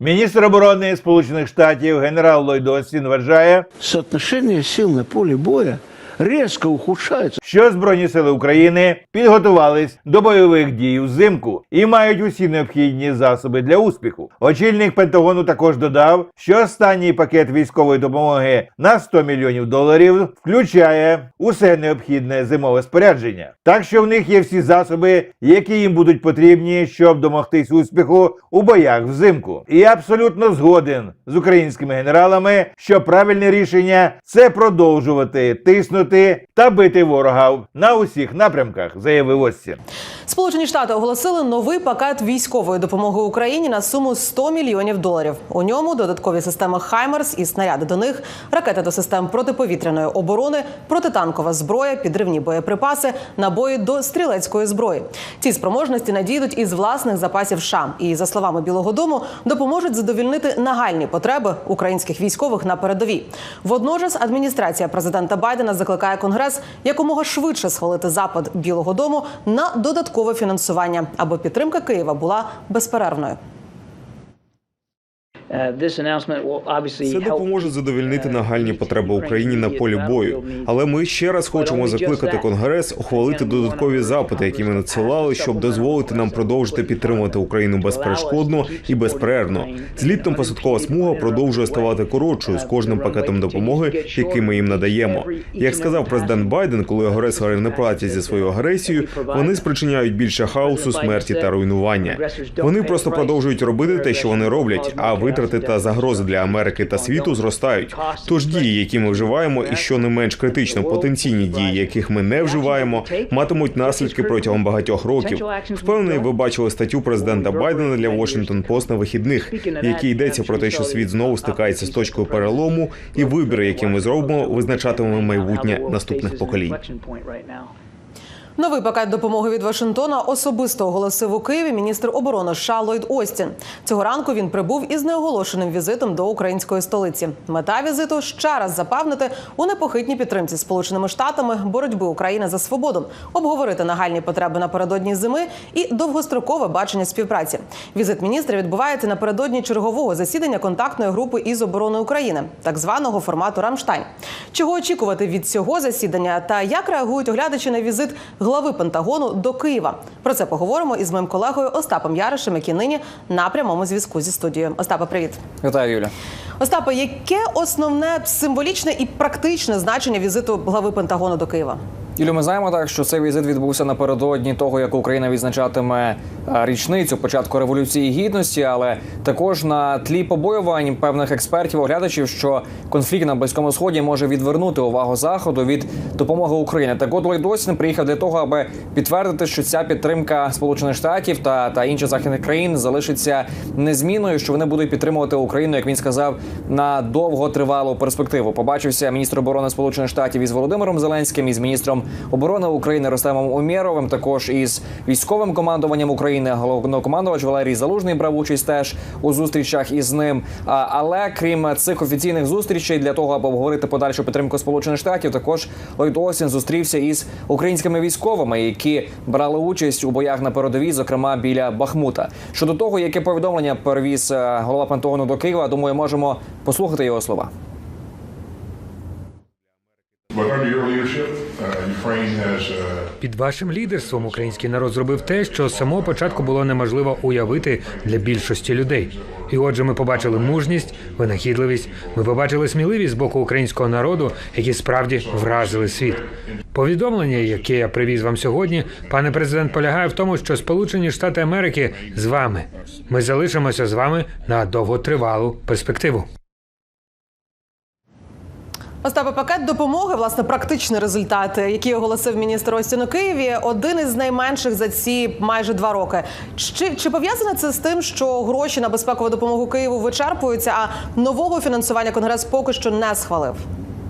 Міністр оборони Сполучених Штатів генерал Ллойд Остін вважає, що сил на полі боя резко ухудшается. що Збройні сили України підготувались до бойових дій взимку і мають усі необхідні засоби для успіху. Очільник Пентагону також додав, що останній пакет військової допомоги на 100 мільйонів доларів включає усе необхідне зимове спорядження. Так що в них є всі засоби, які їм будуть потрібні, щоб домогтись успіху у боях взимку. І абсолютно згоден з українськими генералами, що правильне рішення це продовжувати тиснути та бити ворога на усіх напрямках, заявив Остін. Сполучені Штати оголосили новий пакет військової допомоги Україні на суму 100 мільйонів доларів. У ньому додаткові системи Хаймерс і снаряди до них, ракети до систем протиповітряної оборони, протитанкова зброя, підривні боєприпаси, набої до стрілецької зброї. Ці спроможності надійдуть із власних запасів США і, за словами Білого Дому, допоможуть задовільнити нагальні потреби українських військових на передовій. Водночас адміністрація президента Байдена закликає Конгрес якомога швидше схвалити запит Білого Дому на додаткове фінансування, аби підтримка Києва була безперервною. Це допоможе задовільнити uh, нагальні потреби Україні на полі бою. Але ми ще раз хочемо закликати Конгрес ухвалити додаткові запити, які ми надсилали, щоб дозволити нам продовжити підтримувати Україну безперешкодно і безперервно. Злітом посадкова смуга продовжує ставати коротшою з кожним пакетом допомоги, який ми їм надаємо. Як сказав президент Байден, коли агресори не платять за свою агресію, вони спричиняють більше хаосу, смерті та руйнування. Вони просто продовжують робити те, що вони роблять, а витрати та загрози для Америки та світу зростають. Тож дії, які ми вживаємо, і що не менш критично, потенційні дії, яких ми не вживаємо, матимуть наслідки протягом багатьох років. Впевнений, ви бачили статтю президента Байдена для Washington Post на вихідних, в якій йдеться про те, що світ знову стикається з точкою перелому, і вибір, який ми зробимо, визначатиме майбутнє наступних поколінь. Новий пакет допомоги від Вашингтона особисто оголосив у Києві міністр оборони США Ллойд Остін. Цього ранку він прибув із неоголошеним візитом до української столиці. Мета візиту ще раз запевнити у непохитній підтримці Сполученими Штатами боротьби України за свободу, обговорити нагальні потреби напередодні зими і довгострокове бачення співпраці. Візит міністра відбувається напередодні чергового засідання контактної групи із оборони України, так званого формату Рамштайн. Чого очікувати від цього засідання та як реагують оглядачі на візит глави Пентагону до Києва? Про це поговоримо із моїм колегою Остапом Яришем, який нині на прямому зв'язку зі студією. Остапа, привіт. Вітаю, Юля. Остапа, яке основне символічне і практичне значення візиту глави Пентагону до Києва? Юлю, ми знаємо так, що цей візит відбувся напередодні того, як Україна відзначатиме е, річницю початку революції гідності, але також на тлі побоювань певних експертів, оглядачів, що конфлікт на близькому сході може відвернути увагу заходу від допомоги Україні. Так от Ллойд Остін приїхав для того, аби підтвердити, що ця підтримка Сполучених Штатів та, та інших західних країн залишиться незмінною, що вони будуть підтримувати Україну, як він сказав, на довготривалу перспективу. Побачився міністр оборони Сполучених Штатів із Володимиром Зеленським, із міністром оборони України Ростемом Умєровим, також із військовим командуванням України. Головнокомандувач Валерій Залужний брав участь теж у зустрічах із ним. Але крім цих офіційних зустрічей, для того, аби обговорити подальшу підтримку Сполучених Штатів, також Ллойд Остін зустрівся із українськими військовими, які брали участь у боях на передовій, зокрема біля Бахмута. Щодо того, яке повідомлення перевіз е, голова Пентагону до Києва, думаю, можемо послухати його слова. But under your leadership, Під вашим лідерством український народ зробив те, що з самого початку було неможливо уявити для більшості людей. І отже, ми побачили мужність, винахідливість. Ми побачили сміливість з боку українського народу, які справді вразили світ. Повідомлення, яке я привіз вам сьогодні, пане президент, полягає в тому, що Сполучені Штати Америки з вами. Ми залишимося з вами на довготривалу перспективу. Остапе, пакет допомоги, власне, практичний результат, які оголосив міністр Остін у Києві, один із найменших за ці майже два роки. Чи, чи пов'язане це з тим, що гроші на безпекову допомогу Києву вичерпуються, а нового фінансування конгрес поки що не схвалив?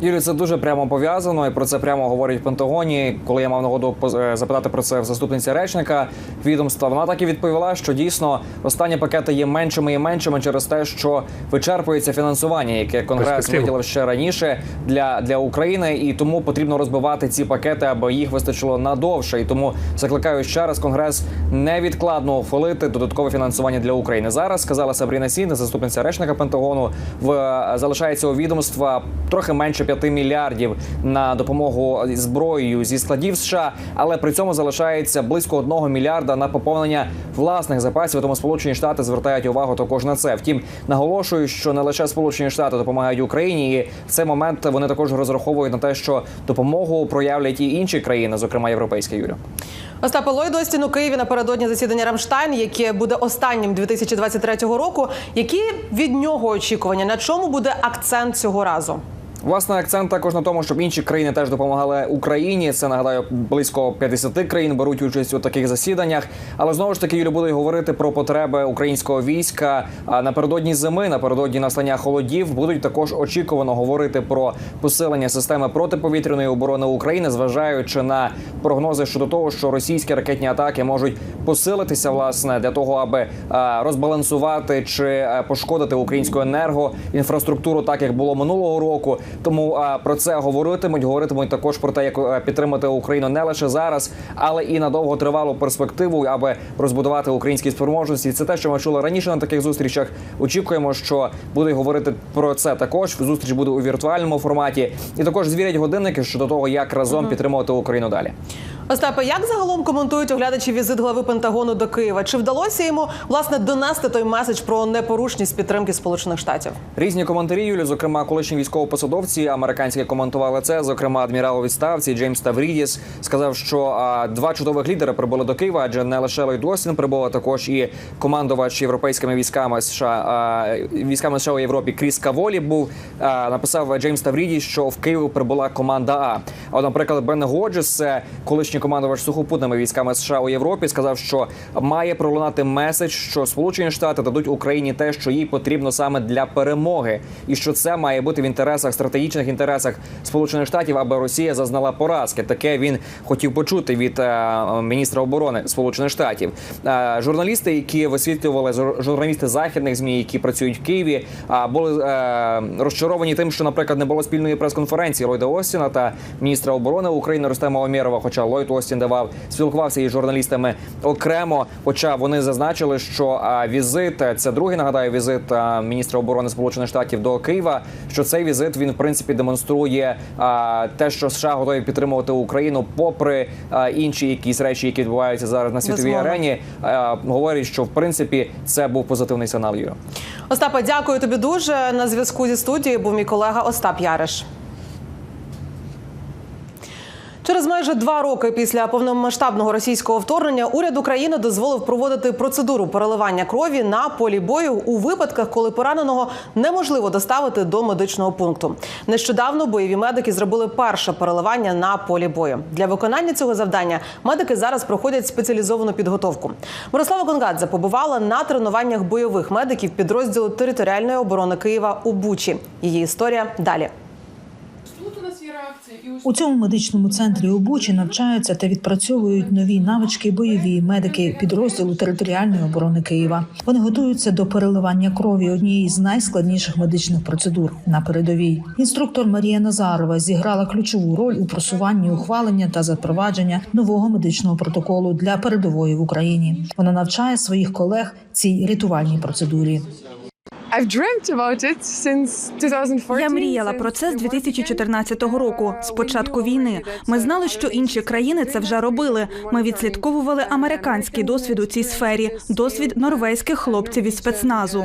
Юрій, це дуже прямо пов'язано, і про це прямо говорять в Пентагоні. Коли я мав нагоду е, запитати про це в заступниці речника відомства, вона так і відповіла, що дійсно останні пакети є меншими і меншими через те, що вичерпується фінансування, яке конгрес виділив ще раніше для, для України, і тому потрібно розбивати ці пакети, аби їх вистачило надовше. І тому закликаю ще раз конгрес невідкладно ухвалити додаткове фінансування для України. Зараз сказала Сабріна Сін, заступниця речника Пентагону. В залишається у відомства трохи менше 5 мільярдів на допомогу зброєю зі складів США, але при цьому залишається близько 1 мільярда на поповнення власних запасів. Тому Сполучені Штати звертають увагу також на це. Втім, наголошую, що не лише Сполучені Штати допомагають Україні, і в цей момент вони також розраховують на те, що допомогу проявлять і інші країни, зокрема європейська Юрію. Остапе Ллойд Остін у Києві напередодні засідання Рамштайн, яке буде останнім 2023 року. Які від нього очікування? На чому буде акцент цього разу? Власне, акцент також на тому, щоб інші країни теж допомагали Україні. Це нагадаю, близько 50 країн беруть участь у таких засіданнях. Але знову ж таки Юлі буде говорити про потреби українського війська. А напередодні зими, напередодні настання холодів, будуть також очікувано говорити про посилення системи протиповітряної оборони України, зважаючи на прогнози щодо того, що російські ракетні атаки можуть посилитися власне для того, аби розбалансувати чи е, пошкодити українську енергоінфраструктуру, так як було минулого року. Тому а, про це говоритимуть. Говоритимуть також про те, як е, підтримати Україну не лише зараз, але і на довготривалу перспективу, аби розбудувати українські спроможності. Це те, що ми чули раніше на таких зустрічах. Очікуємо, що будуть говорити про це також. Зустріч буде у віртуальному форматі, і також звірять годинники щодо того, як разом підтримувати Україну далі. Остапе, як загалом коментують оглядачі візит глави Пентагону до Києва? Чи вдалося йому власне донести той меседж про непорушність підтримки Сполучених Штатів? Різні коментарі Юлі, зокрема, колишні військовопосадовці американські коментували це. Зокрема, адмірал у відставці Джеймс Таврідіс сказав, що а, два чудових лідери прибули до Києва, адже не лише Ллойд Остін прибув, також і командувач європейськими військами США а, військами США у Європі Кріс Каволі був. А, написав Джеймс Таврідіс, що в Київ прибула команда А. А, наприклад, Бен Годжес, це колишній командувач сухопутними військами США у Європі, сказав, що має пролунати меседж, що Сполучені Штати дадуть Україні те, що їй потрібно саме для перемоги, і що це має бути в інтересах стратегічних інтересах Сполучених Штатів, аби Росія зазнала поразки. Таке він хотів почути від е, міністра оборони Сполучених Штатів. Е, журналісти, які висвітлювали жур- журналісти західних змі, які працюють в Києві, а були е, розчаровані тим, що, наприклад, не було спільної прес-конференції Ллойда Остіна та міністра оборони України Рустема Омєрова. Хоча Ллойд Остін давав спілкувався із журналістами окремо. Хоча вони зазначили, що візит це другий нагадаю візит міністра оборони Сполучених Штатів до Києва. Що цей візит він в принципі демонструє те, що США готові підтримувати Україну, попри інші якісь речі, які відбуваються зараз на світовій арені. Говорять, що в принципі це був позитивний сигнал. Юра. Остапе, дякую тобі дуже. На зв'язку зі студією був мій колега Остап Яриш. Через майже два роки після повномасштабного російського вторгнення уряд України дозволив проводити процедуру переливання крові на полі бою у випадках, коли пораненого неможливо доставити до медичного пункту. Нещодавно бойові медики зробили перше переливання на полі бою. Для виконання цього завдання медики зараз проходять спеціалізовану підготовку. Мирослава Конгадзе побувала на тренуваннях бойових медиків підрозділу територіальної оборони Києва у Бучі. Її історія далі. У цьому медичному центрі у Бучі навчаються та відпрацьовують нові навички бойові медики підрозділу територіальної оборони Києва. Вони готуються до переливання крові однієї з найскладніших медичних процедур на передовій. Інструктор Марія Назарова зіграла ключову роль у просуванні ухвалення та запровадження нового медичного протоколу для передової в Україні. Вона навчає своїх колег цій рятувальній процедурі. Я мріяла про це з 2014 року. З початку війни ми знали, що інші країни це вже робили. Ми відслідковували американський досвід у цій сфері, досвід норвезьких хлопців із спецназу.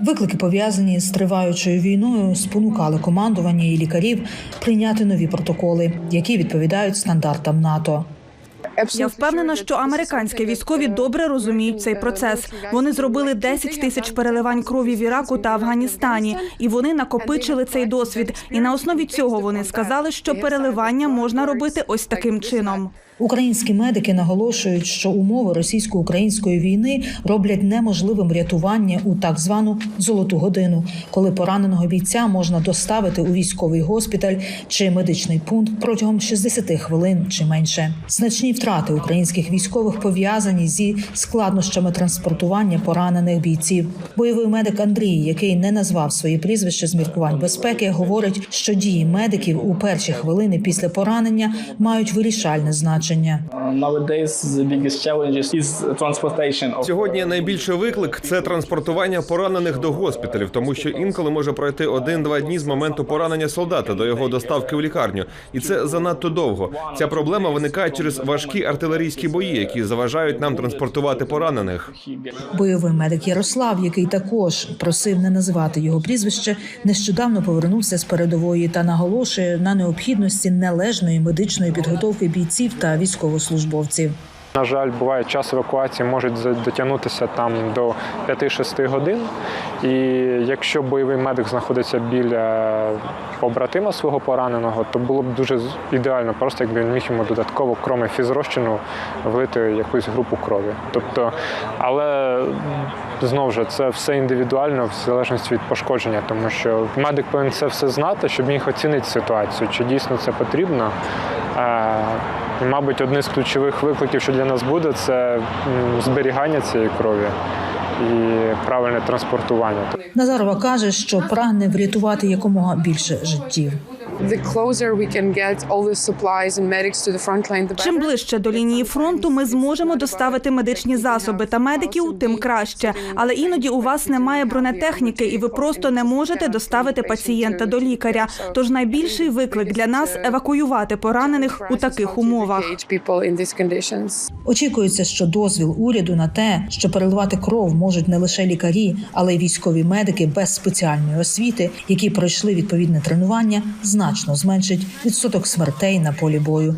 Виклики, пов'язані з триваючою війною, спонукали командування і лікарів прийняти нові протоколи, які відповідають стандартам НАТО. Я впевнена, що американські військові добре розуміють цей процес. Вони зробили 10 тисяч переливань крові в Іраку та Афганістані, і вони накопичили цей досвід. І на основі цього вони сказали, що переливання можна робити ось таким чином. Українські медики наголошують, що умови російсько-української війни роблять неможливим рятування у так звану золоту годину, коли пораненого бійця можна доставити у військовий госпіталь чи медичний пункт протягом 60 хвилин чи менше. Значні втрати українських військових пов'язані зі складнощами транспортування поранених бійців. Бойовий медик Андрій, який не назвав своє прізвище з міркувань безпеки, говорить, що дії медиків у перші хвилини після поранення мають вирішальне значення. Сьогодні найбільший виклик це транспортування поранених до госпіталів, тому що інколи може пройти один-два дні з моменту поранення солдата до його доставки в лікарню, і це занадто довго. Ця проблема виникає через важкі артилерійські бої, які заважають нам транспортувати поранених. Бойовий медик Ярослав, який також просив не називати його прізвище, нещодавно повернувся з передової та наголошує на необхідності належної медичної підготовки бійців та військовослужбовців. На жаль, буває час евакуації за- дотягнутися там до 5-6 годин. І якщо бойовий медик знаходиться біля побратима свого пораненого, то було б дуже ідеально, просто якби він міг йому додатково, кроме фізрозчину, влити якусь групу крові. Тобто, але знову ж це все індивідуально в залежності від пошкодження, тому що медик повинен це все знати, щоб міг оцінити ситуацію, чи дійсно це потрібно. Мабуть, одне з ключових викликів, що для нас буде, це зберігання цієї крові і правильне транспортування. Назарова каже, що прагне врятувати якомога більше життів. The closer we can get all the supplies and medics to the front line, the Чим ближче до лінії фронту ми зможемо доставити медичні засоби та медиків, тим краще. Але іноді у вас немає бронетехніки, і ви просто не можете доставити пацієнта до лікаря. Тож найбільший виклик для нас евакуювати поранених у таких умовах. Очікується, що дозвіл уряду на те, що переливати кров можуть не лише лікарі, але й військові медики без спеціальної освіти, які пройшли відповідне тренування, значно зменшить відсоток смертей на полі бою.